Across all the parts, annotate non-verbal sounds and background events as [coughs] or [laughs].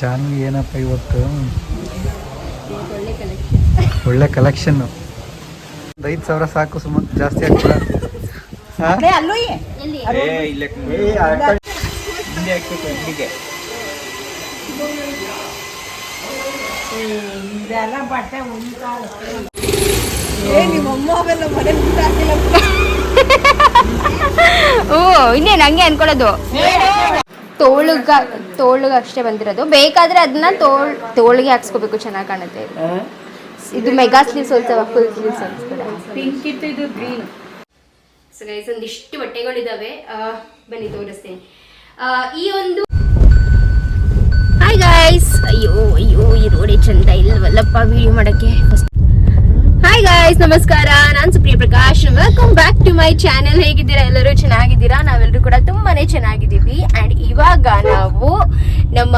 ಜಾನ್ವಿ ಏನಪ್ಪ ಇವತ್ತು ಒಳ್ಳೆ ಕಲೆಕ್ಷನ್ ಒಂದು ಐದು ಸಾವಿರ ಸಾಕು ಸುಮಾರು ಜಾಸ್ತಿ ಆಗ್ತದೆ ಇಲ್ಲೇ ಓ ಇನ್ನೇನು ಹಂಗೆ ಅನ್ಕೊಳ್ಳೋದು ತೋಳುಗ ತೋಳುಗ ಅಷ್ಟೇ ಬಂದಿರೋದು. ಬೇಕಾದ್ರೆ ಅದನ್ನ ತೋಳ್ ತೋಳಿಗೆ ಹಾಕ್ಸ್ಕೋಬೇಕು ಚೆನ್ನಾಗಿ ಕಾಣುತ್ತೆ. ಇದು. ಮೆಗಾ ಸ್ಲೀವ್ಸ್ ಹೊಲ್ಸವ ಫುಲ್ ಸ್ಲೀವ್ಸ್ ಹೊಲ್ಸ್ಬೇಡ ಪಿಂಕ್ ಇತ್ತು ಇದು ಗ್ರೀನ್ ಸೊ ಗೈಸ್ ಒಂದಿಷ್ಟು ಬಟ್ಟೆಗಳಿದಾವೆ. ಬನ್ನಿ ತೋರಿಸ್ತೀನಿ. ಆ, ಈ ಒಂದು ಹಾಯ್ ಗೈಸ್ ಅಯ್ಯೋ ಅಯ್ಯೋ ಈ ರೋಡೇ ಚಂದ ಇಲ್ವಲ್ಲಪ್ಪ ವಿಡಿಯೋ ಮಾಡಕ್ಕೆ? ಗೈಸ್ ನಮಸ್ಕಾರ. ನಾನು Supriya Prakash. Welcome back to my channel ಹೇಗಿದ್ದೀರಾ ಎಲ್ಲರೂ? ಚೆನ್ನಾಗಿದ್ದೀರಾ? ನಾವೆಲ್ಲರೂ ಕೂಡ ತುಂಬಾನೇ ಚೆನ್ನಾಗಿದ್ದೀವಿ. ಅಂಡ್ ಇವಾಗ ನಾವು ನಮ್ಮ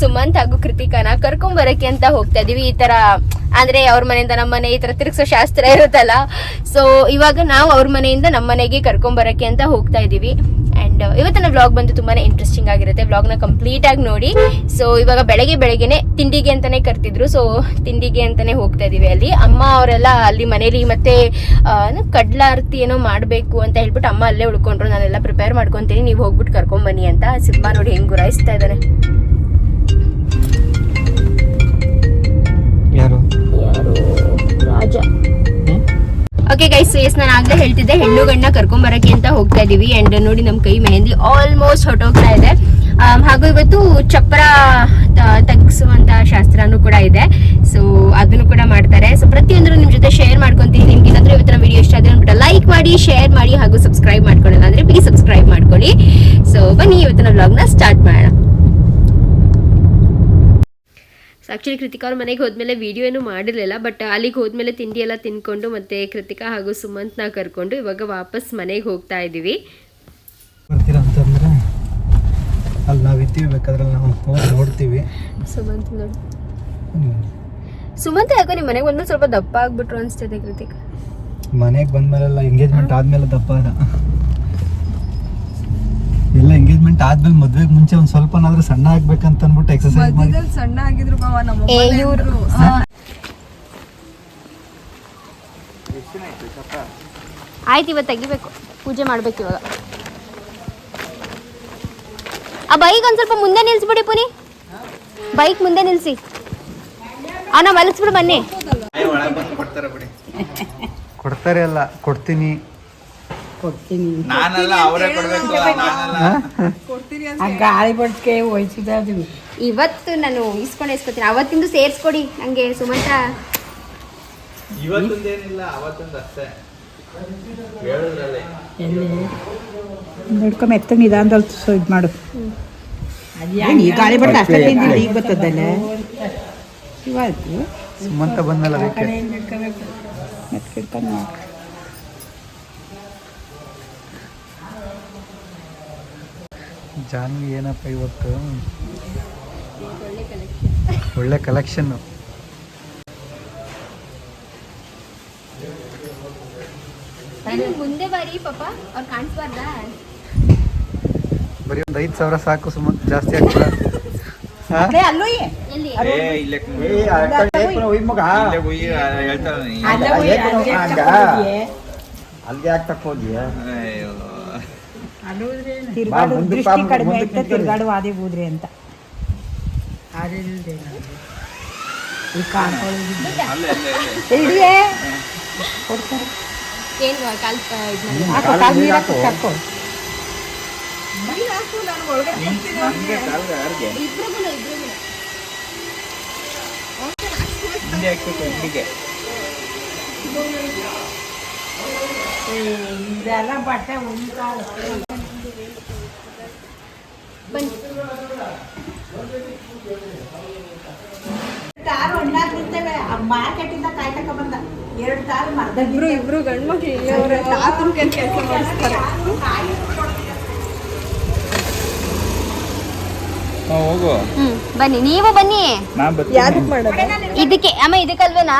ಸುಮಂತ್ ಹಾಗೂ ಕೃತಿಕನ ಕರ್ಕೊಂಡ್ ಬರಕ್ಕೆ ಅಂತ ಹೋಗ್ತಾ ಇದೀವಿ. ಈ ತರ, ಅಂದ್ರೆ ಅವ್ರ ಮನೆಯಿಂದ ನಮ್ಮ ಮನೆ ಈ ತರ ತಿರುಗಿಸೋ ಶಾಸ್ತ್ರ ಇರುತ್ತಲ್ಲ. ಸೊ ಇವಾಗ ನಾವು ಅವ್ರ ಮನೆಯಿಂದ ನಮ್ಮ ಮನೆಗೆ ಕರ್ಕೊಂಡ್ ಬರಕ್ಕೆ ಅಂತ ಹೋಗ್ತಾ ಇದೀವಿ. ಅಂಡ್ ಇವತ್ತಿನ ವ್ಲಾಗ್ ಬಂದು ತುಂಬಾ ಇಂಟ್ರೆಸ್ಟಿಂಗ್ ಆಗಿರುತ್ತೆ. ವ್ಲಾಗ್ನ ನ ಕಂಪ್ಲೀಟ್ ಆಗಿ ನೋಡಿ. ಸೊ ಇವಾಗ ಬೆಳಗ್ಗೆ ಬೆಳಗ್ಗೆನೆ ತಿಂಡಿಗೆ ಅಂತಾನೆ ಕರ್ತಿದ್ರು. ಸೊ ತಿಂಡಿಗೆ ಅಂತಾನೆ ಹೋಗ್ತಾ ಇದೀವಿ ಅಲ್ಲಿ. ಅಮ್ಮ ಅವರೆಲ್ಲ ಅಲ್ಲಿ ಮನೇಲಿ ಮತ್ತೆ ಕಡ್ಲಾರತಿ ಏನೋ ಮಾಡಬೇಕು ಅಂತ ಹೇಳ್ಬಿಟ್ಟು ಅಮ್ಮ ಅಲ್ಲೇ ಉಳ್ಕೊಂಡ್ರು. ನಾನೆಲ್ಲ ಪ್ರಿಪೇರ್ ಮಾಡ್ಕೊತೀನಿ. ನೀವು ಹೋಗ್ಬಿಟ್ಟು ಕರ್ಕೊಂಬನ್ನಿ ಅಂತ. ಸಿಂಹ ನೋಡಿ ಹೆಂಗೆ ಗುರಾಯಿಸ್ತಾ ಇದ್ದಾನೆ ಆಗ್ಲೇ ಹೇಳ್ತಿದ್ದೆ, ಹೆಣ್ಣು ಗಣ್ಣ ಕರ್ಕೊಂಬರಕ್ಕೆ ಅಂತ ಹೋಗ್ತಾ ಇದೀವಿ. ಅಂಡ್ ನೋಡಿ ನಮ್ ಕೈ ಮೆಹಂದಿ ಆಲ್ಮೋಸ್ಟ್ ಹೊಟ್ಟೋಗ್ತಾ ಇದೆ. ಹಾಗೂ ಇವತ್ತು ಚಪ್ರ ತಗ್ಸುವಂತ ಶಾಸ್ತ್ರನೂ ಕೂಡ ಇದೆ. ಸೊ ಅದನ್ನು ಕೂಡ ಮಾಡ್ತಾರೆ. ಸೊ ಪ್ರತಿಯೊಂದನ್ನು ನಿಮ್ ಜೊತೆ ಶೇರ್ ಮಾಡ್ಕೊಂತೀನಿ. ನಿಮ್ಗೆ ಏನಾದ್ರೂ ಇವತ್ತಿನ ವಿಡಿಯೋ ಇಷ್ಟ ಆದ್ರೆ ಅಂದ್ಬಿಟ್ಟು ಲೈಕ್ ಮಾಡಿ ಶೇರ್ ಮಾಡಿ ಹಾಗೂ ಸಬ್ಸ್ಕ್ರೈಬ್ ಮಾಡ್ಕೊಳ್ಳಲ್ಲ ಅಂದ್ರೆ ಪ್ಲೀಸ್ ಸಬ್ಸ್ಕ್ರೈಬ್ ಮಾಡ್ಕೊಳ್ಳಿ. ಸೊ ಬನ್ನಿ, ಇವತ್ತಿನ ವ್ಲಾಗ್ನ ಸ್ಟಾರ್ಟ್ ಮಾಡೋಣ ಸೊ ಆ್ಯಕ್ಚುಲಿ ಕೃತಿಕಾ ಅವ್ರ ಮನೆಗೆ ಹೋದ್ಮೇಲೆ ವಿಡಿಯೋ ಏನು ಮಾಡಿರಲಿಲ್ಲ ಬಟ್ ಅಲ್ಲಿಗೆ ಹೋದ್ಮೇಲೆ ತಿಂಡಿ ಎಲ್ಲ ತಿನ್ಕೊಂಡು ಮತ್ತೆ ಕೃತಿಕಾ ಹಾಗೂ ಸುಮಂತ್ನ ಕರ್ಕೊಂಡು ಇವಾಗ ವಾಪಸ್ ಮನೆಗೆ ಹೋಗ್ತಾ ಇದ್ದೀವಿ. ಬರ್ತೀರಾ ಅಂತಂದ್ರೆ ಅಲ್ಲಿ ನಾವು ಇರ್ತೀವಿ ಬೇಕಾದ್ರೆ ನಾವು ಹೋಗಿ ನೋಡ್ತೀವಿ. ಸುಮಂತ್ ನೋಡಿ. ಹ್ಮ್. ಸುಮಂತ್ ಯಾಕೋ ನಿಮ್ಮ ಮನೆಗೆ ಬಂದ್ಮೇಲೆ ಸ್ವಲ್ಪ ದಪ್ಪ ಆಗ್ಬಿಟ್ರು ಅನ್ಸ್ತದೆ ಕೃತಿಕ ಮನೆಗೆ ಬಂದ್ಮೇಲೆಲ್ಲ ಎಂಗೇಜ್ಮೆಂಟ್ ಆದ್ಮೇಲೆ ದಪ್ಪ ಅದ. ಎಲ್ಲ ಎಂಗೇಜ್ಮೆಂಟ್ ಆದ್ಮೇಲೆ ಮದ್ವೆಗೆ ಮುಂಚೆ ಒಂದ್ ಸ್ವಲ್ಪನಾದ್ರೂ ಸಣ್ಣ ಆಗ್ಬೇಕಂತ ಅನ್ಬಿಟ್ಟು ಎಕ್ಸರ್ಸೈಸ್ ಮಾಡಿ. ಸಣ್ಣ ಆಗಿದ್ರು ನಮ್ಮ ಏ ಇವ್ರು ಆಯ್ತು ಇವತ್ತು ತೆಗಿಬೇಕು. ಪೂಜೆ ಮಾಡ್ಬೇಕು ಇವಾಗ. ಆ ಬೈಕ್ ಒಂದ್ ಸ್ವಲ್ಪ ಮುಂದೆ ನಿಲ್ಸ್ಬಿಡಿ ಪುನಿ. ಬೈಕ್ ಮುಂದೆ ನಿಲ್ಸಿ. ಅವನ ಮಲಸ್ಬಿಡು ಬನ್ನಿ ಕೊಡ್ತಾರೆ ಅಲ್ಲ ಕೊಡ್ತೀನಿ. ಕೊಡ್ತೀನಿ. ನಾನಲ್ಲ ಅವರೇ ಕೊಡ್ಬೇಕು ನಾನಲ್ಲ ಆ ಗಾಳಿ ಬಡ್ಕೆ ಇವತ್ತು ನಾನು ಇಸ್ಕೊಂಡು ಇಸ್ಕೊತೀನಿ. ಅವತ್ತಿಂದು ಸೇರಿಸ್ಕೊಡಿ ನಂಗೆ ಸುಮಂತ. ಇವತ್ತೊಂದೇನಿಲ್ಲ ಅವತ್ತೊಂದು ಅಷ್ಟೇ. ಹೇಳಿದ್ರಲ್ಲೇ. ಎಲ್ಲಿ? ನೋಡ್ಕೊ ಮೆತ್ತ ನಿಧಾನದಲ್ಲಿ ಇದು ಮಾಡು. ಈ ಗಾಳಿ ಅಷ್ಟೇ ಅಷ್ಟೊತ್ತಿಂದ ಈಗ ಬರ್ತದಲ್ಲ ಇವತ್ತು ಸುಮಂತ ಬಂದಲ್ಲ ಮೆತ್ಕಿಡ್ಕೊಂಡು ಜಾನ್ವಿ ಏನಪ್ಪ ಇವತ್ತು? ಒಳ್ಳೆ ಕಲೆಕ್ಷನ್ನು ಮುಂದೆ ಬರೀ ಪಾಪ ಅವ್ರು ಕಾಣಿಸ್ಬಾರ್ದಾ? ಬರೀ ಒಂದು ಐದು ಸಾವಿರ ಸಾಕು ಸುಮಾರು ಜಾಸ್ತಿ ಆಗ್ತದ. ಅಲ್ಲಿಗೆ ಯಾಕೆ ತಕ್ಕೋದ್ಯ ತಿರ್ಗಾಡು ದೃಷ್ಟಿ ಕಡಿಮೆ ಆಯ್ತಾ. ತಿರ್ಗಾಡು ವಾದೆ ಬೂದ್ರಿ ಅಂತ. ಕಾಣ್ಕೊಳ್ಳೋದು ಕೊಡ್ತಾರೆ ಏನು ಕಾಲ್ ಇದು ಹಾಕು ಕಾಲು ನೀರು ಹಾಕು. ಕರ್ಕೊ ಇದೆಲ್ಲ ಬಟ್ಟೆ ಉಂಟಾಗ ಬನ್ನಿ ಕಾರು ಒಣ್ಣಾಕ್ ನಿಂತೇವೆ ಮಾರ್ಕೆಟಿಂದ ಕಾಯ್ ತಕ ಬಂದ. ಎರಡು ಕಾರು ಮರ್ದ ಇಬ್ರು ಇಬ್ರು ಗಂಡು ಮಕ್ಳು ತಾತನ ಕೆಲಸ ಮಾಡಿಸ್ತಾರೆ. ಹಾ ಹೋಗು. ಬನ್ನಿ. ನೀವು ಬನ್ನಿ. ಇದಕ್ಕೆ ಅಮ್ಮ ಇದಕ್ಕಲ್ವೇನಾ?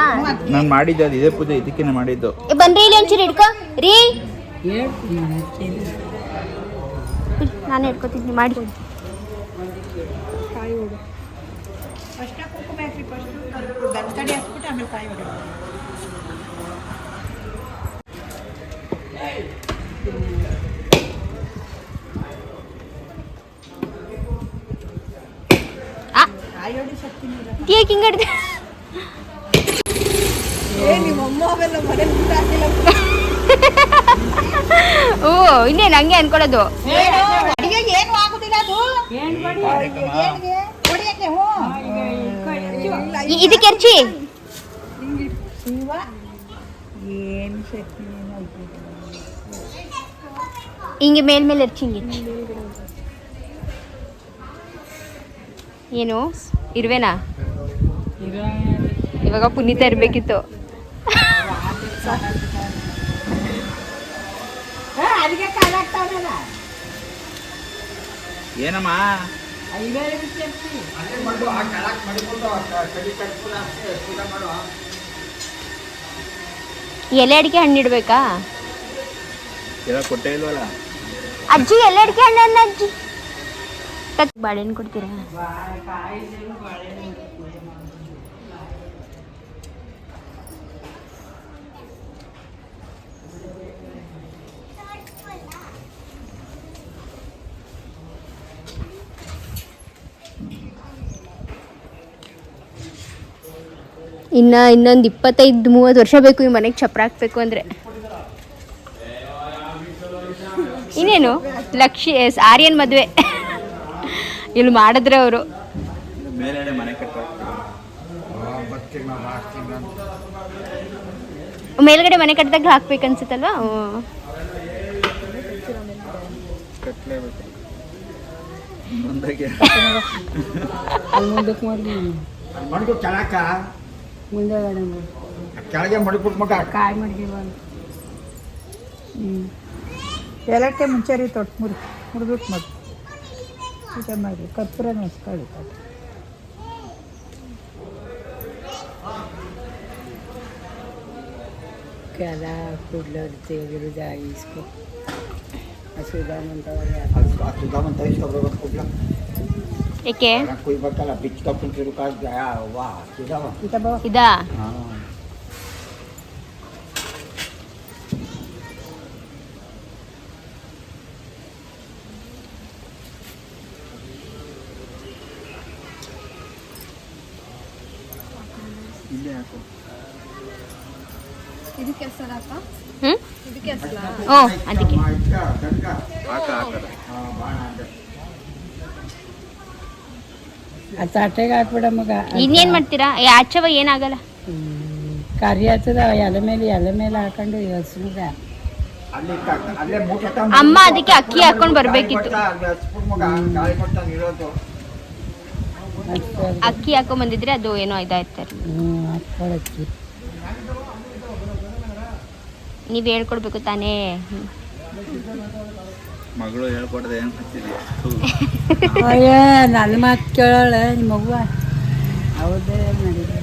ನಾನು ಮಾಡಿದ್ದು ಅದು ಇದೇ ಪೂಜೆ ಇದಕ್ಕೆ ಮಾಡಿದ್ದು. ಏ, ಬನ್ರಿ ಇಲ್ಲಿ ಒಂಚೂರು ಹಿಡ್ಕೊ. ರೀ. ನಾನು ಇಟ್ಕೋತೀನಿ ಮಾಡಿ. ಕಾಯಿ ಹೋಗು. ಹಾಕಿ ಫಸ್ಟು ಹಾಕ್ಬಿಟ್ಟು ಆಮೇಲೆ ಕಾಯಿ ಹಿಂಗೆ. ಹಿಡ್ದೆ? ಓ ಇನ್ನೇನು ಹಂಗೆ ಅನ್ಕೊಳ್ಳೋದು. ಇದಕ್ಕೆ ಎರ್ಚಿ ಶಿವ ಏನು ಶಕ್ತಿ. ಹಿಂಗೆ ಮೇಲ್ ಮೇಲೆ ಎರ್ಚಿ ಹಿಂಗೆ ಏನು? ಇರುವೆನಾ? ಇವಾಗ ಪುನೀತ ಇರ್ಬೇಕಿತ್ತು. ಅದಕ್ಕೆ ಅಡಿಗೆ ಕಾಲ ಆಗ್ತಾವಲ್ಲ ಏನಮ್ಮ? ಎಲೆ ಅಡಿಕೆ ಹಣ್ಣು ಇಡ್ಬೇಕಾ? ಎಲ್ಲ ಕೊಟ್ಟೆ ಇಲ್ವಲ್ಲ? ಅಜ್ಜಿ ಎಲೆ ಅಡಿಕೆ ಹಣ್ಣು ಅಜ್ಜಿ. ಬಾಳೆಹಣ್ಣು ಕೊಡ್ತೀರಾ? ಇನ್ನ ಇನ್ನೊಂದು ಇಪ್ಪತ್ತೈದು ಮೂವತ್ತು ವರ್ಷ ಬೇಕು ಈ ಮನೆಗೆ ಚಪ್ರ ಹಾಕ್ಬೇಕು ಅಂದರೆ. ಇನ್ನೇನು? ಲಕ್ಷ ಆರ್ಯನ್ ಮದುವೆ. ಇಲ್ಲಿ ಮಾಡಿದ್ರೆ ಅವರು. ಮೇಲ್ಗಡೆ ಮನೆ ಕಟ್ಟಾಕ್ತೀವಿ ಮೇಲ್ಗಡೆ ಮನೆ ಕಟ್ಟಿದಾಗ ಹಾಕ್ಬೇಕನ್ಸುತ್ತಲ್ವಾ ಹ್ಮ್. ಕಟ್ಲೇಬೇಕು ಮುಂದಕ್ಕೆ ಮಡ್ಗು ಕೆಳಕ ಕೆಳಗೆ ಮಡ್ಬಿಟ್ಟು ಮಗ ಕಾಯಿ ಮಡ್ಗಿವ ಹ್ಞೂ ಎಲ್ಲಕ್ಕೆ ಮುಂಚೆ ರೀ ತೊಟ್ಟು ಮುರಿ ಮುರಿದ್ಬಿಟ್ಟು ಮಾಡಿ ಪೂಜೆ ಮಾಡಿ ಕರ್ಪೂರ ನೆನೆಸ್ಕೊಳ್ಳಿ ಕೆಲ ಕೂಡ್ಲವ್ರು ತೆಗಿರುದ ಇಸ್ಕೊ ಸುಧಾಮಂತವ್ರೆ ಸುಧಾಮನ್ ತರಿಸ್ಕೊಬರ್ಬೇಕು ಕೂಡ್ಲ ಏಕೆ? ಕುಯ್ಬೇಕಲ್ಲ ಬಿಚ್ಕೊಬಿಟ್ಟಿರು ಕಾಸ್ ವಾ ಸುಧಾಮ ಈತ ಬಾ ಇದಾ ಇದಕ್ಕೆ ಓ ಅದಕ್ಕೆ ಹಾಕ ಹಾಕದ ಆ ತಟ್ಟೆಗೆ ಹಾಕ್ಬಿಡ ಮಗ. ಇನ್ನೇನ್ ಮಾಡ್ತೀರಾ? ಏ, ಆಚೆವ ಏನಾಗಲ್ಲ. ಕರಿ ಹಚ್ಚದ ಎಲೆ ಮೇಲೆ ಎಲೆ ಮೇಲೆ ಹಾಕೊಂಡು ಹಸ್ನುಗ ಅಲ್ಲಿ ಕ- ಅಲ್ಲೇ ಮೂಟ ತಗೊಂಡ್ ಅಮ್ಮ ಅದಕ್ಕೆ ಅಕ್ಕಿ ಹಾಕೊಂಡು ಬರ್ಬೇಕಿತ್ತು. ಗಾಳಿ ಕೊಟ್ಟ, ಅಲ್ಲಿ ಹಚ್ಬಿಟ್ ಮಗ ಗಾಳಿ ಕೊಟ್ಟ ಇರೋದು. ಅಕ್ಕಿ ಹಾಕೊಂಡ್ ಬಂದಿದ್ರೆ ಅದು ಏನೋ ಇದಾಯ್ತಾರೆ ಹ್ಞೂ ಹಾಕ್ಕೊಳಕ್ಕಿ ನೀವ್ ಹೇಳ್ಕೊಡ್ಬೇಕು ತಾನೇ. ಮಗಳು ಹೇಳ್ಕೊಡ್ದೆ ಏನ್ ಅಯ್ಯ ನನ್ನ ಮಾತು ಕೇಳೋಳ ನಿಮ್ಮ ಮಗು? ಹೌದೇ ಮಾಡಿದೆ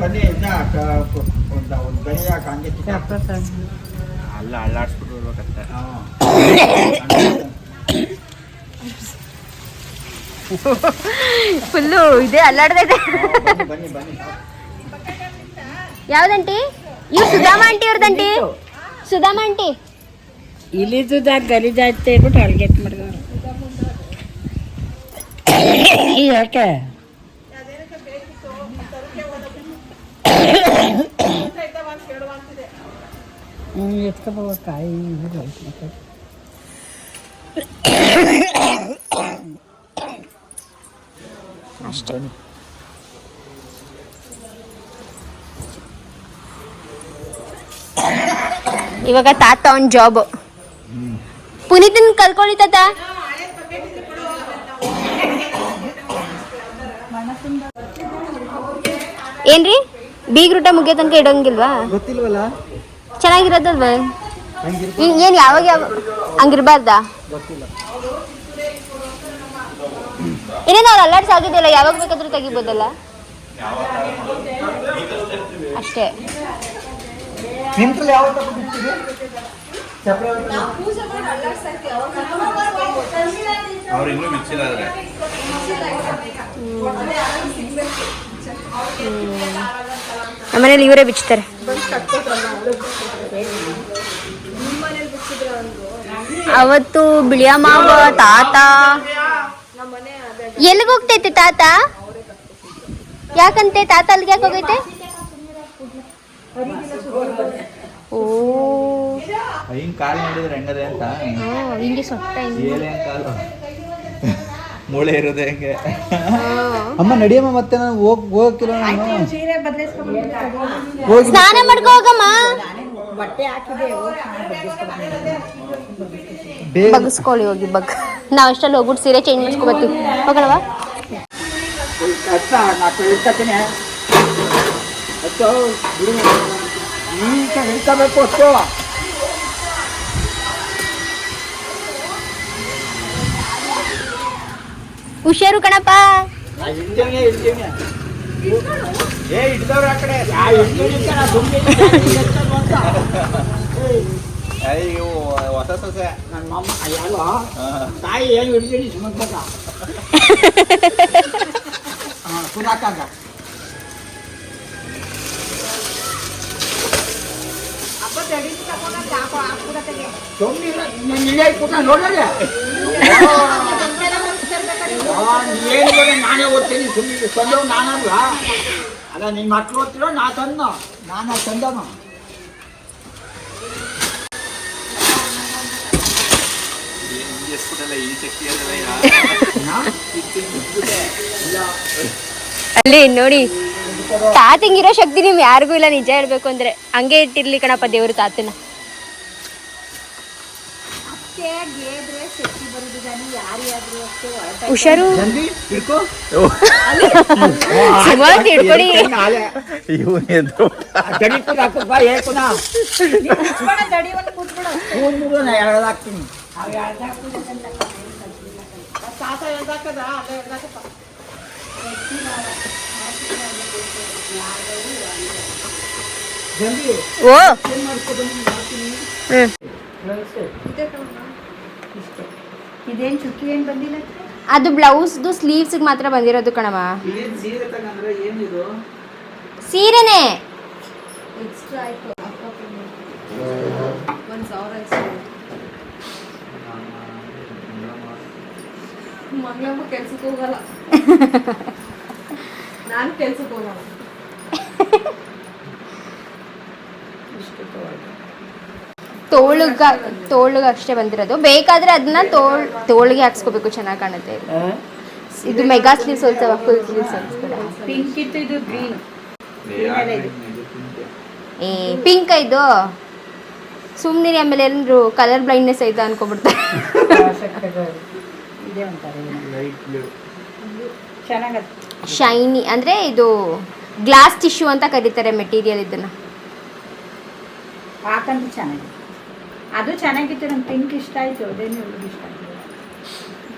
ಗಡಿ ಅಲ್ಲಾಡ್ಸ್ಬಿಟ್ಟು ಮಾಡ್ಕೊ [coughs] ಫುಲ್ಲು ಇದೆ ಅಲ್ಲಾಡ್ದೈತೆ ಬನ್ನಿ ಬನ್ನಿ ಬನ್ನಿ ಯಾವ್ದಂಟಿ ಇವ್ರು ಸುಧಾಮ ಆಂಟಿ ಅವ್ರದಂಟಿ ಸುಧಾಮ ಆಂಟಿ ಇಲಿದುದಾಗ ಗಲೀಜಾಯ್ತು ಹೇಳ್ಬಿಟ್ಟು ಅಡ್ಗೆ ಮಾಡಿದವ್ರು ಯಾಕೆ ಹ್ಞೂ ಎತ್ಕೊಬೋಗ ಕಾಯಿ ಮತ್ತೆ ಅಷ್ಟೇ ಇವಾಗ ತಾತ ಅವ್ನ ಜಾಬ್ ಪುನೀತನ್ ಕಲ್ಕೊಳ್ಳಿ ತಾತ. ಏನ್ರಿ? ಬೀಗ್ ರೂಟ ಮುಗಿಯೋ ತನಕ ಇಡೋಂಗಿಲ್ವಾ? ಗೊತ್ತಿಲ್ವಲ್ಲ? ಚೆನ್ನಾಗಿರೋದಲ್ವಾ? ಏನ್ ಯಾವಾಗ ಯಾವ ಹಂಗಿರ್ಬಾರ್ದಾ? ಗೊತ್ತಿಲ್ಲ. ಇನ್ನೇನು ಅವ್ರು ಅಲರ್ಟ್ಸ್ ಆಗಿದೆಯಲ್ಲ ಯಾವಾಗ ಬೇಕಾದರೂ ತೆಗಿಬೋದಲ್ಲ? ಅಷ್ಟೇ. ನಿಂತಲ್ಲಿ ಯಾವತ್ತಪ್ಪ ಬಿಡ್ತೀರಿ ಅವ್ರು ಇನ್ನೂ ಬಿಚ್ಚಿಲ್ಲ ಆದ್ರೆ. ನಮ್ಮನೇಲಿ ಇವರೇ ಬಿಚ್ತಾರೆ. ಅವತ್ತು ಬಿಳಿಯ ಮಾವ ತಾತ. ಎಲ್ಲಿಗೆ ಹೋಗ್ತೈತಿ ತಾತ? ಯಾಕಂತೆ ತಾತ ಅಲ್ಲಿಗೆ ಯಾಕೆ ಹೋಗೈತೆ? ಓ. ಹಿಂಗ್ ಕಾಲು ನೋಡಿದ್ರೆ ಹೆಂಗದೆ ಅಂತ? ಹಿಂಗೆ ಸೊಟ್ಟ ಏಲೆ ಕಾಲು ಮೂಳೆ ಇರೋದು ಹೆಂಗೆ. ಅಮ್ಮ ನಡಿಯಮ್ಮ ಮತ್ತೆ ನಾನು ಹೋಗ್ ಹೋಗಕ್ಕಿಲ್ಲ ನಾನು. ಸ್ನಾನ ಮಾಡ್ಕೋ ಹೋಗಮ್ಮ. ಬಟ್ಟೆ ಹಾಕಿದೆ ಬಗ್ಸ್ಕೊಳ್ಳಿ ಹೋಗಿ ಬಗ್ ನಾವ್ ಅಷ್ಟಲ್ಲಿ ಹೋಗ್ಬಿಟ್ಟು ಸೀರೆ ಚೇಂಜ್ ಹೋಗೋಣವಾ ಹಿಡ್ಕೋಬೇಕು ಅಷ್ಟು ಹುಷಾರು ಕಣಪ್ಪ. ಏ ಹಿಡ್ದವ್ರು ಆ ಕಡೆ. ಯಾ ಹಿಡ್ತೀನಿ ಅಂತ ನಾ ಸುಮ್ನೆ ಇದ್ದೀನಿ, ಎತ್ತದು ಅಂತ. ಏಯ್, ಇವು ಹೊಸ ಸೊಸೆ ನನ್ನ ಮಮ್ಮ ಹಾ. ತಾಯಿ ಏನು ಹಿಡ್ತೀನಿ ಸುಮ್ಮನೆ ಹಾಂ ಕುದಾಕಾಗ ಸುಮ್ಮನೆ ನೀನು ನಾನೇ ಓದ್ತೀನಿ ಸುಮ್ಮನೆ ತಂದವ್ ನಾನಲ್ಲ. ಅಲ್ಲ ನಿಮ್ಮ ಮಕ್ಳು ಓದ್ತಿರೋ? ನಾ ತಂದ ನಾನು ತಂದನು ಹಿಂಗೆ ಎಸ್ಬಿಟ್ಟಲ್ಲ ಈ ಶಕ್ತಿ ಅದಲ್ಲ ಅಲ್ಲಿ ನೋಡಿ. ತಾತಂಗಿರೋ ಶಕ್ತಿ ನಿಮ್ ಯಾರಿಗೂ ಇಲ್ಲ ನಿಜ ಹೇಳ್ಬೇಕು ಅಂದ್ರೆ. ಹಂಗೆ ಇಟ್ಟಿರ್ಲಿ ಕಣಪ್ಪ ದೇವ್ರ ತಾತನ. ಹುಷಾರು ಹಿಡ್ಕೋ. ಸುಮಾರು ಹಿಡ್ಕೊಡಿ. ಇವು ಎದ್ದು ತಡಿ ಕೂಡ ಹಾಕಪ್ಪ ಹೇಳ್ಕೊಣ ಮೂರು ಮೂರು ನಾ ಎರಡು ಹಾಕ್ತೀನಿ ಓ ಇದೇನು ಚುಕ್ಕಿ ಏನು ಬಂದಿಲ್ಲ ಅದು ಬ್ಲೌಸ್ದು ಸ್ಲೀವ್ಸ್ ಮಾತ್ರ ಬಂದಿರೋದು ಕಣವ ಏನ್ ಸೀರೆ ತಗಂದ್ರೆ ಏನಿದು ಸೀರೆನೆ ಒಂದ್ ಸಾವಿರ ಮಂಗಳಮ್ಮ ಕೆಲ್ಸಕ್ಕೆ ಹೋಗಲ್ಲ. ನಾನು ಕೆಲ್ಸಕ್ಕೆ ಹೋಗಲ್ಲ. ತೋಳುಗ ತೋಳುಗ ಅಷ್ಟೇ ಬಂದಿರೋದು. ಬೇಕಾದ್ರೆ ಅದನ್ನ ತೋಳ್ ತೋಳಿಗೆ ಹಾಕ್ಸ್ಕೋಬೇಕು ಚೆನ್ನಾಗಿ ಕಾಣುತ್ತೆ ಇದು. ಮೆಗಾ ಸ್ಲೀವ್ಸ್ ಹೊಲ್ಸವ ಫುಲ್ ಸ್ಲೀವ್ಸ್ ಹೊಲ್ಸ್ಬೇಡ ಪಿಂಕ್ ಇತ್ತು ಇದು ಗ್ರೀನ್ ಏ ಪಿಂಕ್ ಇದು ಸುಮ್ಮನೆ ಆಮೇಲೆ ಎಲ್ಲರೂ ಕಲರ್ ಬ್ಲೈಂಡ್ನೆಸ್ ಐತೆ ಅನ್ಕೊಬಿಡ್ತಾರೆ. ಇದೇ ಅಂತಾರೆ ಲೈಟ್ ಬ್ಲೂ ಚೆನ್ನಾಗತ್ತೆ ಶೈನಿ ಅಂದ್ರೆ ಇದು ಗ್ಲಾಸ್ ಟಿಶ್ಯೂ ಅಂತ ಕರೀತಾರೆ ಮೆಟೀರಿಯಲ್ ಇದನ್ನ. ಚೆನ್ನಾಗಿದೆ. ಅದು ಚೆನ್ನಾಗಿತ್ತು ನಂಗೆ ಪಿಂಕ್ ಇಷ್ಟ ಆಯ್ತು. ಅದೇನು ಇವ್ರಿಗೆ ಇಷ್ಟ ಆಯ್ತು.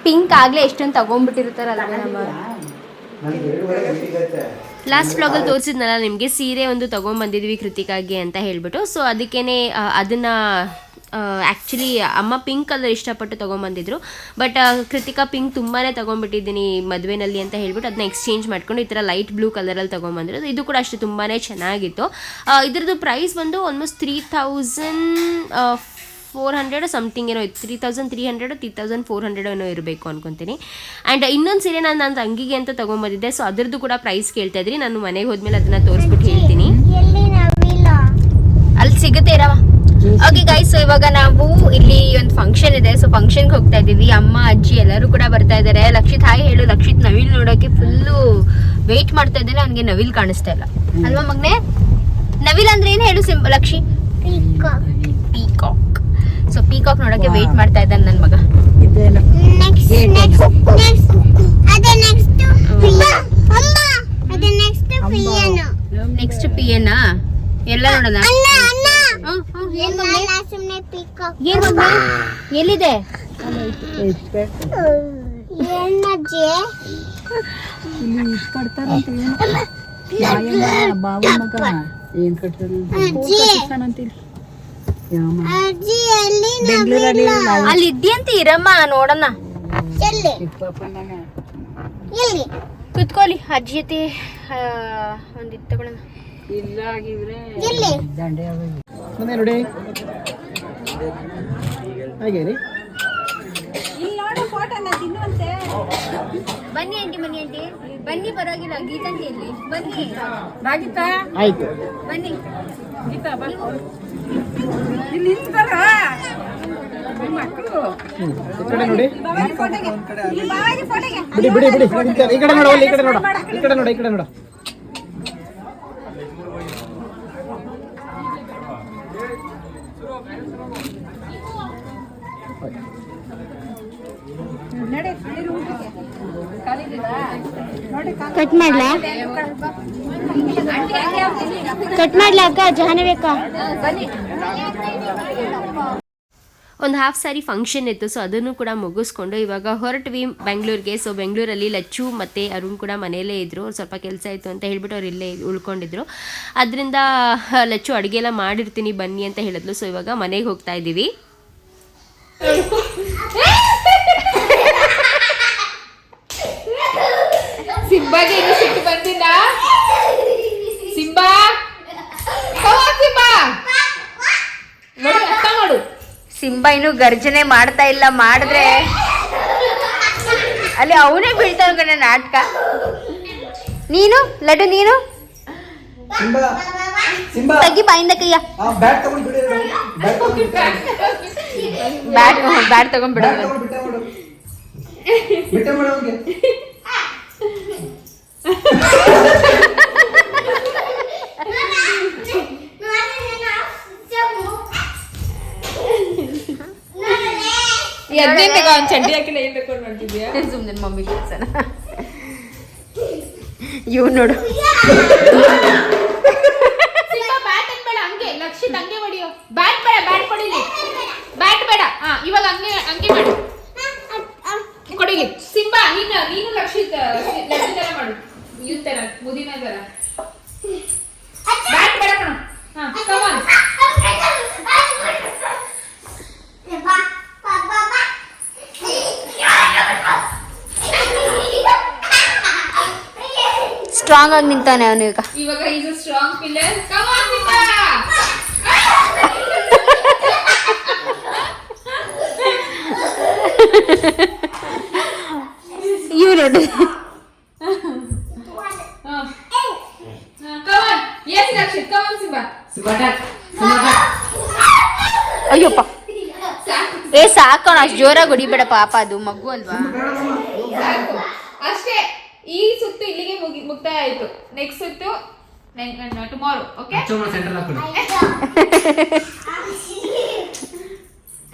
ಪಿಂಕ್ ಆಗಲೇ ಎಷ್ಟೊಂದು ತಗೊಂಡ್ಬಿಟ್ಟಿರ್ತಾರಲ್ಲ ನಮ್ಮ ಲಾಸ್ಟ್ ಬ್ಲಾಗಲ್ಲಿ ತೋರಿಸಿದ್ನಲ್ಲ ನಿಮಗೆ ಸೀರೆ ಒಂದು ತಗೊಂಡ್ಬಂದಿದ್ವಿ ಕೃತಿಕಾಗೆ ಅಂತ ಹೇಳ್ಬಿಟ್ಟು. ಸೊ ಅದಕ್ಕೇನೆ ಅದನ್ನ ಆ್ಯಕ್ಚುಲಿ ಅಮ್ಮ ಪಿಂಕ್ ಕಲರ್ ಇಷ್ಟಪಟ್ಟು ತೊಗೊಂಬಂದಿದ್ರು. ಬಟ್ ಕೃತಿಕಾ ಪಿಂಕ್ ತುಂಬಾ ತೊಗೊಂಡ್ಬಿಟ್ಟಿದ್ದೀನಿ ಮದುವೆನಲ್ಲಿ ಅಂತ ಹೇಳ್ಬಿಟ್ಟು ಅದನ್ನ ಎಕ್ಸ್ಚೇಂಜ್ ಮಾಡ್ಕೊಂಡು ಈ ಥರ ಲೈಟ್ ಬ್ಲೂ ಕಲರಲ್ಲಿ ತೊಗೊಂಬಂದ್ರು. ಇದು ಕೂಡ ಅಷ್ಟೇ ತುಂಬಾ ಚೆನ್ನಾಗಿತ್ತು. ಇದರದ್ದು ಇದ್ರದ್ದು ಪ್ರೈಸ್ ಬಂದು almost three thousand four hundred something ಏನೋ ಇತ್ತು. Three thousand three hundred three thousand four hundred ಏನೋ ಇರಬೇಕು ಅನ್ಕೊತೀನಿ. ಆ್ಯಂಡ್ ಇನ್ನೊಂದು ಸೀರೆ ನಾನು ನನ್ನ ತಂಗಿಗೆ ಅಂತ ತೊಗೊಂಬಂದಿದ್ದೆ. ಸೊ ಅದ್ರದ್ದು ಕೂಡ ಪ್ರೈಸ್ ಕೇಳ್ತಾ ಇದ್ರಿ. ನಾನು ಮನೆಗೆ ಹೋದ್ಮೇಲೆ ಅದನ್ನ ತೋರಿಸ್ಬಿಟ್ಟು ಹೇಳ್ತೀನಿ. ಅಲ್ಲಿ ಸಿಗುತ್ತೆ ಇರವ ಓಕೆ ಗೈಸ್ ಸೊ ಇವಾಗ ನಾವು ಇಲ್ಲಿ ಒಂದು ಫಂಕ್ಷನ್ ಇದೆ. ಸೊ ಫಂಕ್ಷನ್ಗೆ ಹೋಗ್ತಾ ಇದ್ದೀವಿ ಅಮ್ಮ ಅಜ್ಜಿ ಎಲ್ಲರೂ ಕೂಡ ಬರ್ತಾ ಇದ್ದಾರೆ. ಲಕ್ಷಿತ್ ಹಾಯ್ ಹೇಳು. ಲಕ್ಷಿತ್ ನವಿಲ್ ನೋಡೋಕೆ ಫುಲ್ಲು ವೆಯ್ಟ್ ಮಾಡ್ತಾ ಇದ್ದಾನೆ. ಅವನಿಗೆ ನವಿಲ್ ಕಾಣಿಸ್ತಾ ಇಲ್ಲ. ಅಲ್ವಾ ಮಗ್ನೆ? ನವಿಲ್ ಅಂದ್ರೆ ಏನು ಹೇಳು simple Lakshi? Peacock so peacock ನೋಡೋಕೆ ವೆಯ್ಟ್ ಮಾಡ್ತಾ ಇದ್ದಾನೆ ನನ್ನ ಮಗ. ನೆಕ್ಸ್ಟ್ ಪಿ ಎನ್ ಎಲ್ಲ ನೋಡೋಣ. ಎಲ್ಲಿದೆ? ಅಲ್ಲಿದ್ಯಂತ ಏನು ಅಲ್ಲಿ ಇದ್ಯಂತ ಇರಮ್ಮ ನೋಡೋಣ. ಕುತ್ಕೊಳ್ಳಿ ಅಜ್ಜಿ ಜೊತೆ ಒಂದಿತ್ತು ತಗೊಳ್ಳೋಣ. ಮುಂದೆ ನೋಡಿ. ಹಾಗೆ ರೀ ಬನ್ನಿ ಆಂಟಿ ಬನ್ನಿ ಆಂಟಿ ಬನ್ನಿ ಪರವಾಗಿಲ್ಲ ಬನ್ನಿ. ಆಯ್ತು. ಬನ್ನಿ. ಈ ಕಡೆ ನೋಡಿ. ಬಿಡಿ ಬಿಡಿ ಬಿಡಿ. ಈ ಕಡೆ ನೋಡ ಈ ಕಡೆ ನೋಡ ಈ ಕಡೆ ನೋಡ ಈ ಕಡೆ ನೋಡು. ಕಟ್ ಮಾಡ್ಲಾ? ಕಟ್ ಮಾಡ್ಲಾ ಅಕ್ಕ? ಜಹಾನ ಅಕ್ಕ? ಒಂದು ಹಾಫ್ ಸಾರಿ ಫಂಕ್ಷನ್ ಇತ್ತು ಸೊ ಅದನ್ನು ಕೂಡ ಮುಗಿಸ್ಕೊಂಡು ಇವಾಗ ಹೊರಟ್ವಿ ಬೆಂಗಳೂರಿಗೆ ಸೊ ಬೆಂಗಳೂರಲ್ಲಿ ಲಚ್ಚು ಮತ್ತು ಅರುಣ್ ಕೂಡ ಮನೆಯಲ್ಲೇ ಇದ್ದರು ಸ್ವಲ್ಪ ಕೆಲಸ ಇತ್ತು ಅಂತ ಹೇಳ್ಬಿಟ್ಟು ಅವ್ರು ಇಲ್ಲೇ ಉಳ್ಕೊಂಡಿದ್ರು. ಅದರಿಂದ ಲಚ್ಚು ಅಡುಗೆ ಎಲ್ಲ ಮಾಡಿರ್ತೀನಿ ಬನ್ನಿ ಅಂತ ಹೇಳಿದ್ಲು. ಸೊ ಇವಾಗ ಮನೆಗೆ ಹೋಗ್ತಾ ಇದ್ದೀವಿ [laughs] ಸಿಂಬಾಗೆ ಇನ್ನು ಸಿಟ್ಟು ಬಂದಿಲ್ಲ ಸಿಂಬಾ ಕವ ಸಿಂಬಾ ನೋಡು ಅರ್ಥ ಮಾಡು ಸಿಂಬಾ ಇನ್ನು ಗರ್ಜನೆ ಮಾಡ್ತಾ ಇಲ್ಲ ಮಾಡಿದ್ರೆ ಅಲ್ಲಿ ಅವನೇ ಬೀಳ್ತಾನ ಕಣ ನಾಟಕ. ನೀನು? ಲಡ್ಡು ನೀನು? ತಗ್ಗಿ ಬಾಯಿಂದ ಕೈಯ ಬ್ಯಾಟ್ ಬ್ಯಾಟ್ ತಗೊಂಡು ಬ್ಯಾಟ್ ಬ್ಯಾಟ್ ತಗೊಂಡ್ಬಿಡು ಬಿಟ್ಟೆ ಎದ್ದೇಂತ ಅವ್ನು ಚಡ್ಡಿ ಹಾಕಿಲ್ಲ ಏನ್ ಬೇಕು ಸುಮ್ಮನೆ ಮಮ್ಮಿ ಕೆಲಸನ. ಇವ್ ನೋಡು. ಸಿಂಬಾ ಬ್ಯಾಟ್ ಬೇಡ ಹಂಗೆ. ಲಕ್ಷಿತ್ ಹಂಗೆ ಹೊಡಿಯೋ. ಬ್ಯಾಟ್ ಬೇಡ ಬ್ಯಾಟ್ ಕೊಡಿಲಿ. ಬ್ಯಾಟ್ ಬೇಡ ಹಾ ಇವಾಗ ಹಂಗೆ ಹಂಗೆ ಮಾಡು. ಕೊಡಿಲಿ. ಸಿಂಬಾ ನೀನು ನೀನು ಲಕ್ಷಿತ್ ಲಕ್ಷಿತ್ ತರ ಮಾಡು. ಇವ್ ತರ ಮುದಿನ ತರ. ಬ್ಯಾಟ್ ಬೇಡ ಕಣ. ಹಾ ಕಮಾನ್ ಸ್ಟ್ರಾಂಗ್ ಆಗಿ ನಿಂತಾನೆ ಅವನು ಈಗ. ಇವಾಗ is strong pillar come on Simba ಇವ್ ನೋಡಿ ಅಯ್ಯಪ್ಪ. ಏ ಸಾಕೋಣ ಅಷ್ಟು ಜೋರಾಗಿ ಹೊಡಿಬೇಡ ಪಾಪ ಅದು ಮಗು ಅಲ್ವಾ? ಸಾಕು. ಅಷ್ಟೇ ಈ ಸುತ್ತು ಇಲ್ಲಿಗೆ ಮುಗಿ ಮುಕ್ತಾಯ ಆಯ್ತು ನೆಕ್ಸ್ಟ್ ಸುತ್ತು ಟುಮಾರೋ ಓಕೆ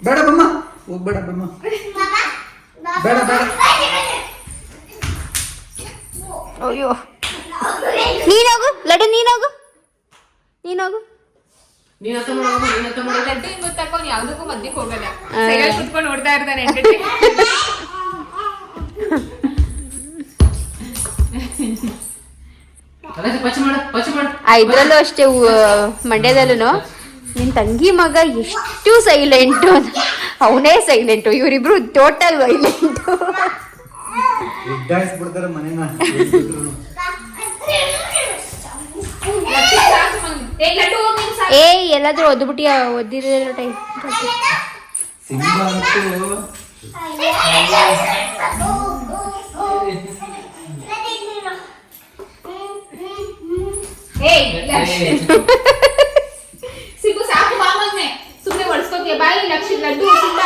ಬೇಡ ಬಮ್ಮ ಹೋಗ್ಬೇಡ ಬಮ್ಮ. ಬೇಡ ಬೇಡ. ಅಯ್ಯೋ. ನೀನೋಗು ಲಡ್ಡು ನೀನೋಗು. ನೀನೋಗು. ಲಡ್ಡು ಹಿಂಗ್ ಗೊತ್ತಾಕೊಂಡು ಯಾವ್ದಕ್ಕೂ ಮಧ್ಯಕ್ಕೆ ಹೋಗಲ್ಲ. ಕುತ್ಕೊಂಡು ನೋಡ್ತಾ ಇರ್ತಾನೆ ಇದ್ರಲ್ಲೂ ಅಷ್ಟೇ ಮಂಡ್ಯದಲ್ಲೂ ನಿನ್ ತಂಗಿ ಮಗ ಎಷ್ಟು ಸೈಲೆಂಟು ಅವನೇ ಸೈಲೆಂಟು ಇವರಿಬ್ರು ಟೋಟಲ್ ವೈಲೆಂಟು. ಏ ಎಲ್ಲಾದ್ರೂ ಒದ್ಬಿಟ್ಟಿ ಒದ್ದಿರೋ ಟೈಮ್ ಅಂತೂ ಏಯ್ ಲಕ್ಷಿತ್. ಸಿಗು ಸಾಕು ಮಾಮಗ್ನೆ ಸುಮ್ನೆ ಒಡ್ಸ್ಕೋತೀಯ ಬಾಯಿ ಲಕ್ಷ್ಮಿ ಲಡ್ಡು ಅಲ್ಲಿ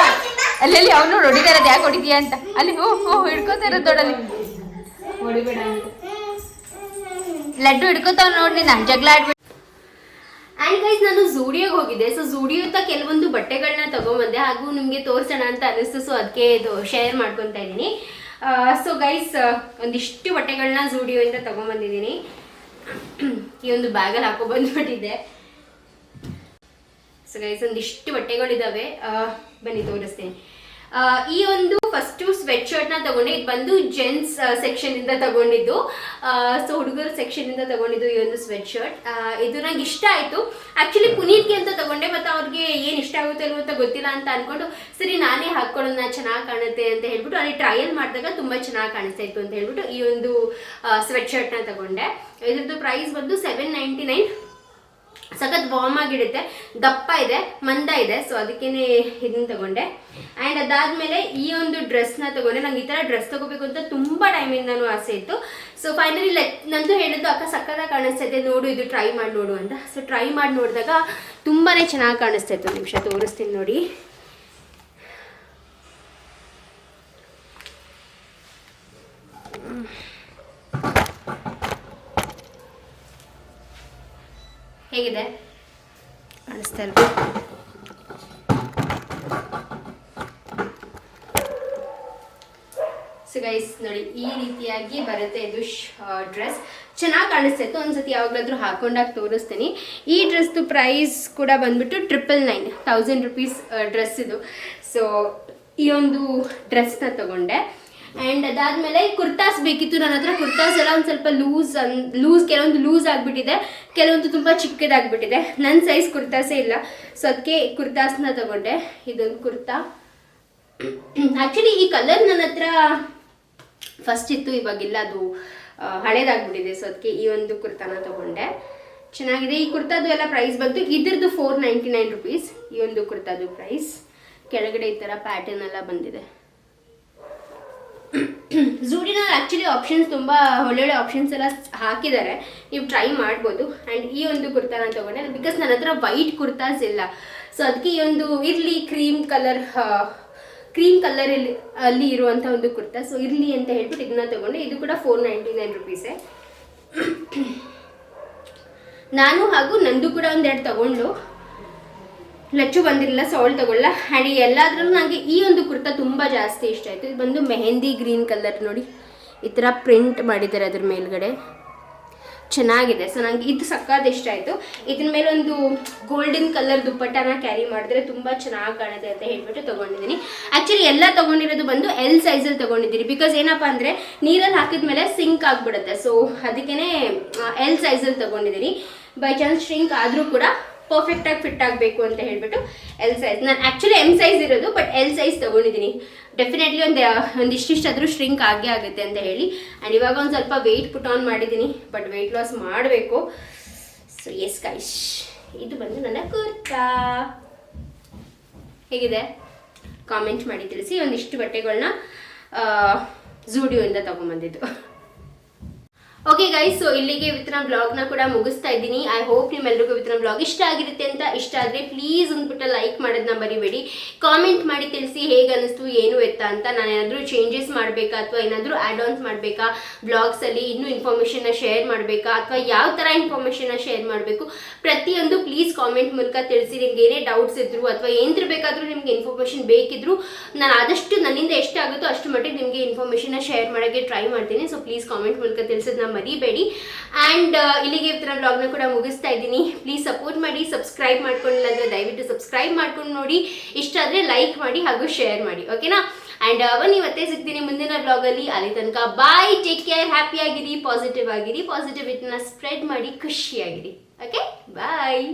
ಅಲ್ಲಲ್ಲಿ ಅವನು ಹೊಡಿತಾ ಇರೋದು ಯಾಕೆ ಹೊಡಿತೀಯ ಅಂತ. ಅಲ್ಲಿ ಹೋ ಹೋ ಹಿಡ್ಕೋತಾ ಇರೋದು ದೊಡ್ಡಲ್ಲಿ ಹೊಡಿಬೇಡ ಲಡ್ಡು ಹಿಡ್ಕೋತಾವ್ ನೋಡಿ ನಾನು ಜಗಳ ಆಡ್ಬೇಡ ಆ್ಯಂಡ್ ಗೈಸ್ ನಾನು ಝೂಡಿಯೋಗೆ ಹೋಗಿದ್ದೆ. ಸೊ ಝೂಡಿಯೋದ ಕೆಲವೊಂದು ಬಟ್ಟೆಗಳನ್ನ ತಗೊಂಬಂದೆ. ಹಾಗೂ ನಿಮಗೆ ತೋರಿಸೋಣ ಅಂತ ಅನಿಸ್ತು ಸೊ ಅದಕ್ಕೆ ಇದು ಶೇರ್ ಮಾಡ್ಕೊತಾ ಇದ್ದೀನಿ. ಸೊ ಗೈಸ್ ಒಂದಿಷ್ಟು ಬಟ್ಟೆಗಳನ್ನ ಝೂಡಿಯೋಯಿಂದ ತಗೊಂಬಂದಿದ್ದೀನಿ. ಈ ಒಂದು ಬ್ಯಾಗಲ್ಲಿ ಹಾಕೋ ಬಂದ್ಬಿಟ್ಟಿದೆ. ಸೊ ಗೈಸ್ ಒಂದಿಷ್ಟು ಬಟ್ಟೆಗಳಿದ್ದಾವೆ ಬನ್ನಿ ತೋರಿಸ್ತೀನಿ. ಈ ಒಂದು ಫಸ್ಟ್ ಸ್ವೆಟ್ ಶರ್ಟ್ನ ತಗೊಂಡೆ. ಇದು ಬಂದು ಜೆಂಟ್ಸ್ ಸೆಕ್ಷನ್ ಇಂದ ತಗೊಂಡಿದ್ದು. ಸೊ ಹುಡುಗರ ಸೆಕ್ಷನ್ ಇಂದ ತಗೊಂಡಿದ್ದು ಈ ಒಂದು ಸ್ವೆಟ್ ಶರ್ಟ್ ಇದು ನಂಗೆ ಇಷ್ಟ ಆಯ್ತು. ಆಕ್ಚುಲಿ ಪುನೀತ್ಗೆ ಅಂತ ತಗೊಂಡೆ ಮತ್ತೆ ಅವ್ರಿಗೆ ಏನ್ ಇಷ್ಟ ಆಗುತ್ತೆ ಅಂತ ಗೊತ್ತಿಲ್ಲ ಅಂತ ಅನ್ಕೊಂಡು, ಸರಿ, ನಾನೇ ಹಾಕೊಳ್ಳೋಣ ಚೆನ್ನಾಗಿ ಕಾಣುತ್ತೆ ಅಂತ ಹೇಳ್ಬಿಟ್ಟು, ಅಲ್ಲಿ ಟ್ರಯಲ್ ಮಾಡಿದಾಗ ತುಂಬಾ ಚೆನ್ನಾಗಿ ಕಾಣಿಸ್ತಾ ಇತ್ತು ಅಂತ ಹೇಳ್ಬಿಟ್ಟು ಈ ಒಂದು ಸ್ವೆಟ್ ಶರ್ಟ್ನ ತಗೊಂಡೆ. ಇದ್ರದ್ದು ಪ್ರೈಸ್ ಬಂದು ಸೆವೆನ್ ನೈಂಟಿ ನೈನ್ ಸಖತ್ ವಾರ್ಮ್ ಆಗಿಡುತ್ತೆ ದಪ್ಪ ಇದೆ, ಮಂದ ಇದೆ ಸೊ ಅದಕ್ಕೇನೆ ಇದನ್ನ ತಗೊಂಡೆ. ಆ್ಯಂಡ್ ಅದಾದ್ಮೇಲೆ ಈ ಒಂದು ಡ್ರೆಸ್ನ ತಗೊಂಡೆ. ನಂಗೆ ಈ ಥರ ಡ್ರೆಸ್ ತಗೋಬೇಕು ಅಂತ ತುಂಬ ಟೈಮಿಂದನೂ ಆಸೆ ಇತ್ತು. ಸೊ ಫೈನಲಿ ಲೈಕ್ ನಂದು ಹೇಳಿದ್ದು, ಅಕ್ಕ ಸಕ್ಕತ್ತಾಗಿ ಕಾಣಿಸ್ತೈತೆ ನೋಡು, ಇದು ಟ್ರೈ ಮಾಡಿ ನೋಡು ಅಂತ. ಸೊ ಟ್ರೈ ಮಾಡಿ ನೋಡಿದಾಗ ತುಂಬಾ ಚೆನ್ನಾಗಿ ಕಾಣಿಸ್ತಾ ಇತ್ತು ನಿಮಿಷ ತೋರಿಸ್ತೀನಿ ನೋಡಿ. ಹೇಗಿದೆ? ಅನಿಸ್ತಾ ಸೊ ಗೈಸ್ ನೋಡಿ ಈ ರೀತಿಯಾಗಿ ಬರುತ್ತೆ ಇದು ಡ್ರೆಸ್ ಚೆನ್ನಾಗಿ ಕಾಣಿಸ್ತಾ ಇತ್ತು. ಒಂದ್ಸತಿ ಯಾವಾಗಲಾದ್ರೂ ಹಾಕೊಂಡಾಗ ತೋರಿಸ್ತೀನಿ. ಈ ಡ್ರೆಸ್ದು ಪ್ರೈಸ್ ಕೂಡ ಬಂದ್ಬಿಟ್ಟು triple nine thousand rupees dress ಇದು. ಸೊ ಈ ಒಂದು ಡ್ರೆಸ್ನ ತಗೊಂಡೆ. ಆ್ಯಂಡ್ ಅದಾದಮೇಲೆ ಕುರ್ತಾಸ್ ಬೇಕಿತ್ತು ನನ್ನ ಹತ್ರ. ಕುರ್ತಾಸ್ ಎಲ್ಲ ಒಂದು ಸ್ವಲ್ಪ ಲೂಸ್ ಅನ್ ಲೂಸ್ ಕೆಲವೊಂದು ಲೂಸ್ ಆಗಿಬಿಟ್ಟಿದೆ. ಕೆಲವೊಂದು ತುಂಬ ಚಿಕ್ಕದಾಗ್ಬಿಟ್ಟಿದೆ. ನನ್ನ ಸೈಜ್ ಕುರ್ತಾಸೇ ಇಲ್ಲ. ಸೊ ಅದಕ್ಕೆ ಕುರ್ತಾಸ್ನ ತಗೊಂಡೆ. ಇದೊಂದು ಕುರ್ತಾ. ಆ್ಯಕ್ಚುಲಿ ಈ ಕಲರ್ ನನ್ನ ಹತ್ರ ಫಸ್ಟ್ ಇತ್ತು, ಇವಾಗಿಲ್ಲ. ಅದು ಹಳೇದಾಗ್ಬಿಟ್ಟಿದೆ. ಸೊ ಅದಕ್ಕೆ ಈ ಒಂದು ಕುರ್ತಾನ ತಗೊಂಡೆ. ಚೆನ್ನಾಗಿದೆ. ಈ ಕುರ್ತಾದು ಎಲ್ಲ ಪ್ರೈಸ್ ಬಂತು. ಇದ್ರದ್ದು ಫೋರ್ ನೈಂಟಿ ನೈನ್ ರುಪೀಸ್ ಈ ಒಂದು ಕುರ್ತಾದು ಪ್ರೈಸ್ ಕೆಳಗಡೆ ಈ ಥರ ಪ್ಯಾಟರ್ನ್ ಎಲ್ಲ ಬಂದಿದೆ. ಝೂಡಿನಲ್ಲಿ ಆ್ಯಕ್ಚುಲಿ ಆಪ್ಷನ್ಸ್ ತುಂಬ ಒಳ್ಳೊಳ್ಳೆ ಆಪ್ಷನ್ಸ್ ಎಲ್ಲ ಹಾಕಿದ್ದಾರೆ. ನೀವು ಟ್ರೈ ಮಾಡ್ಬೋದು. ಆ್ಯಂಡ್ ಈ ಒಂದು ಕುರ್ತಾ ನಾನು ತಗೊಂಡೆ. ಬಿಕಾಸ್ ನನ್ನ ಹತ್ರ ವೈಟ್ ಕುರ್ತಾಸ್ ಇಲ್ಲ. ಸೊ ಅದಕ್ಕೆ ಈ ಒಂದು ಇರಲಿ ಕ್ರೀಮ್ ಕಲರ್ ಕ್ರೀಮ್ ಕಲರ್ ಅಲ್ಲಿ ಇರುವಂಥ ಒಂದು ಕುರ್ತಾ. ಸೊ ಇರಲಿ ಅಂತ ಹೇಳ್ಬಿಟ್ಟು ಇದನ್ನ ತಗೊಂಡೆ. ಇದು ಕೂಡ ಫೋರ್ ನೈಂಟಿ ನೈನ್ ರುಪೀಸೇ ನಾನು ಹಾಗೂ ನಂದು ಕೂಡ ಒಂದೆರಡು ತಗೊಂಡು ಲಚ್ಚು ಬಂದಿರಲಿಲ್ಲ ಸೌಲ್ ತಗೊಳ್ಳ ಆ್ಯಂಡ್ ಎಲ್ಲಾದ್ರಲ್ಲೂ ನನಗೆ ಈ ಒಂದು ಕುರ್ತಾ ತುಂಬ ಜಾಸ್ತಿ ಇಷ್ಟ ಆಯಿತು. ಇದು ಬಂದು ಮೆಹಂದಿ ಗ್ರೀನ್ ಕಲರ್ ನೋಡಿ. ಈ ಥರ ಪ್ರಿಂಟ್ ಮಾಡಿದ್ದಾರೆ ಅದ್ರ ಮೇಲ್ಗಡೆ. ಚೆನ್ನಾಗಿದೆ. ಸೊ ನನಗೆ ಇದು ಸಕ್ಕತ್ ಇಷ್ಟ ಆಯಿತು. ಇದ್ರ ಮೇಲೆ ಒಂದು ಗೋಲ್ಡನ್ ಕಲರ್ ದುಪ್ಪಟ್ಟನ ಕ್ಯಾರಿ ಮಾಡಿದ್ರೆ ತುಂಬ ಚೆನ್ನಾಗಿ ಕಾಣುತ್ತೆ ಅಂತ ಹೇಳ್ಬಿಟ್ಟು ತೊಗೊಂಡಿದ್ದೀನಿ. ಆ್ಯಕ್ಚುಲಿ ಎಲ್ಲ ತೊಗೊಂಡಿರೋದು ಬಂದು ಎಲ್ ಸೈಜಲ್ಲಿ ತೊಗೊಂಡಿದ್ದೀನಿ. ಬಿಕಾಸ್ ಏನಪ್ಪ ಅಂದರೆ ನೀರಲ್ಲಿ ಹಾಕಿದ ಮೇಲೆ ಸಿಂಕ್ ಆಗಿಬಿಡುತ್ತೆ ಸೊ ಅದಕ್ಕೇ ಎಲ್ ಸೈಜಲ್ಲಿ ತೊಗೊಂಡಿದ್ದೀನಿ. ಬೈ ಚಾನ್ಸ್ ಶ್ರಿಂಕ್ ಆದರೂ ಕೂಡ ಪರ್ಫೆಕ್ಟಾಗಿ ಫಿಟ್ ಆಗಬೇಕು ಅಂತ ಹೇಳ್ಬಿಟ್ಟು ಎಲ್ ಸೈಜ್ ನಾನು ಆ್ಯಕ್ಚುಲಿ ಎಂ ಸೈಜ್ ಇರೋದು ಬಟ್ ಎಲ್ ಸೈಜ್ ತೊಗೊಂಡಿದ್ದೀನಿ. ಡೆಫಿನೆಟ್ಲಿ ಒಂದು ಒಂದಿಷ್ಟಿಷ್ಟಾದರೂ ಶ್ರಿಂಕ್ ಆಗೇ ಆಗುತ್ತೆ ಅಂತ ಹೇಳಿ. ಆ್ಯಂಡ್ ಇವಾಗ ಒಂದು ಸ್ವಲ್ಪ ವೆಯ್ಟ್ ಪುಟ್ ಆನ್ ಮಾಡಿದ್ದೀನಿ ಬಟ್ ವೆಯ್ಟ್ ಲಾಸ್ ಮಾಡಬೇಕು. ಸೊ ಎಸ್ ಕೈಶ್ ಇದು ಬಂದು ನನ್ನ ಕುರ್ತಾ. ಹೇಗಿದೆ? ಕಾಮೆಂಟ್ ಮಾಡಿ ತಿಳಿಸಿ. ಒಂದಿಷ್ಟು ಬಟ್ಟೆಗಳನ್ನ ಝೂಡಿಯೋಯಿಂದ ತೊಗೊಂಬಂದಿದ್ದು. ಓಕೆ ಗೈಸ್ ಸೊ ಇಲ್ಲಿಗೆ ವಿತ್ನ ಬ್ಲಾಗ್ನ ಕೂಡ ಮುಗಿಸ್ತಾ ಇದ್ದೀನಿ. ಐ ಹೋಪ್ ನಿಮ್ಮೆಲ್ರಿಗೂ ವಿತ್ನ ಬ್ಲಾಗ್ ಇಷ್ಟ ಆಗಿರುತ್ತೆ ಅಂತ ಇಷ್ಟ ಆದರೆ ಪ್ಲೀಸ್ ಅಂದ್ಬಿಟ್ಟು ಲೈಕ್ ಮಾಡೋದನ್ನ ಬರಿಬೇಡಿ ಕಾಮೆಂಟ್ ಮಾಡಿ ತಿಳಿಸಿ ಹೇಗೆ ಅನ್ನಿಸ್ತು, ಏನು ಎತ್ತ ಅಂತ. ನಾನು ಏನಾದರೂ ಚೇಂಜಸ್ ಮಾಡಬೇಕಾ ಅಥವಾ ಏನಾದರೂ ಆ್ಯಡ್ ಆನ್ಸ್ ಮಾಡಬೇಕಾ ಬ್ಲಾಗ್ಸಲ್ಲಿ ಇನ್ನೂ ಇನ್ಫಾರ್ಮೇಷನ್ನ ಶೇರ್ ಮಾಡಬೇಕಾ? ಅಥವಾ ಯಾವ ಥರ ಇನ್ಫಾರ್ಮೇಷನ್ನ ಶೇರ್ ಮಾಡಬೇಕು? ಪ್ರತಿಯೊಂದು ಪ್ಲೀಸ್ ಕಾಮೆಂಟ್ ಮೂಲಕ ತಿಳಿಸಿ. ನಿಮ್ಗೆ ಏನೇ ಡೌಟ್ಸ್ ಇದ್ರು ಅಥವಾ ಏನ್ರ ಬೇಕಾದರೂ ನಿಮಗೆ ಇನ್ಫಾರ್ಮೇಷನ್ ಬೇಕಿದ್ರು, ನಾನು ಆದಷ್ಟು ನನ್ನಿಂದ ಎಷ್ಟಾಗುತ್ತೋ ಅಷ್ಟು ಮಟ್ಟಿಗೆ ನಿಮಗೆ ಇನ್ಫಾರ್ಮೇಷನ್ನ ಶೇರ್ ಮಾಡೋಕ್ಕೆ ಟ್ರೈ ಮಾಡ್ತೀನಿ. ಸೊ ಪ್ಲೀಸ್ ಕಾಮೆಂಟ್ ಮೂಲಕ ತಿಳಿಸೋದನ್ನ ಮರಿಬೇಡಿ. ಆ್ಯಂಡ್ ಇಲ್ಲಿಗೆ ಇವತ್ತಿನ ಬ್ಲಾಗ್ನ ಕೂಡ ಮುಗಿಸ್ತಾ ಇದ್ದೀನಿ. ಪ್ಲೀಸ್ ಸಪೋರ್ಟ್ ಮಾಡಿ ಸಬ್ಸ್ಕ್ರೈಬ್ ಮಾಡ್ಕೊಂಡಿಲ್ಲ ಅಂದರೆ ದಯವಿಟ್ಟು ಸಬ್ಸ್ಕ್ರೈಬ್ ಮಾಡ್ಕೊಂಡು ನೋಡಿ. ಇಷ್ಟ ಆದರೆ ಲೈಕ್ ಮಾಡಿ ಹಾಗೂ ಶೇರ್ ಮಾಡಿ. ಓಕೆನಾ ಆ್ಯಂಡ್ ಬನ್ನಿ ಮತ್ತೆ ಸಿಗ್ತೀನಿ ಮುಂದಿನ ಬ್ಲಾಗಲ್ಲಿ ಅಲ್ಲಿ. ತನಕ ಬಾಯ್ ಟೇಕ್ ಕೇರ್ ಹ್ಯಾಪಿ ಆಗಿರಿ ಪಾಸಿಟಿವ್ ಆಗಿರಿ. ಪಾಸಿಟಿವಿಟಿನ ಸ್ಪ್ರೆಡ್ ಮಾಡಿ, ಖುಷಿಯಾಗಿರಿ. Okay bye